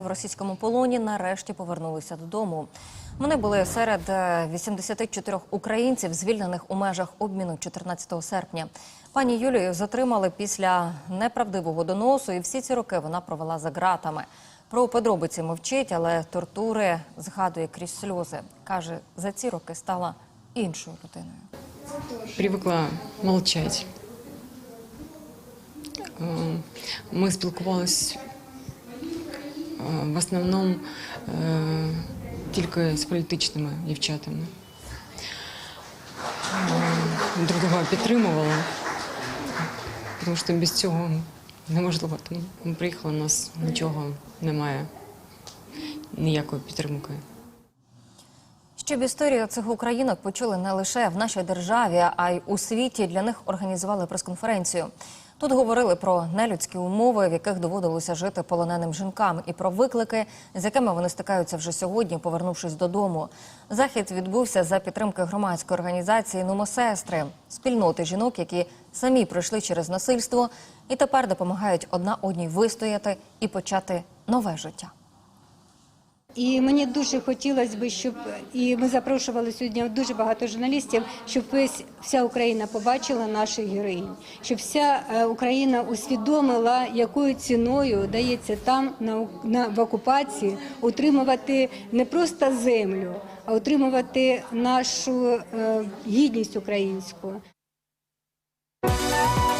В російському полоні нарешті повернулися додому. Вони були серед е, 84 українців, звільнених у межах обміну 14 серпня. Пані Юлію затримали після неправдивого доносу, і всі ці роки вона провела за ґратами. Про подробиці мовчить, але тортури згадує крізь сльози. каже, за ці роки стала іншою людиною. привикла мовчати. Е, Ми спілкувалися в основному е, тільки з політичними дівчатами. Друг друга підтримували, тому що без цього неможливо. Тому ми приїхали, у нас нічого немає, ніякої підтримки. Щоб історію цих українок почули не лише в нашій державі, а й у світі. Для них організували прес-конференцію. Тут говорили про нелюдські умови, в яких доводилося жити полоненим жінкам, і про виклики, з якими вони стикаються вже сьогодні, повернувшись додому. Захід відбувся за підтримки громадської організації Нумосестри, спільноти жінок, які самі пройшли через насильство і тепер допомагають одна одній вистояти і почати нове життя. І мені дуже хотілося б, щоб і ми запрошували сьогодні дуже багато журналістів, щоб весь вся Україна побачила наших героїнь, щоб вся е, Україна усвідомила, якою ціною дається там на, на в окупації утримувати не просто землю, а утримувати нашу е, гідність українську.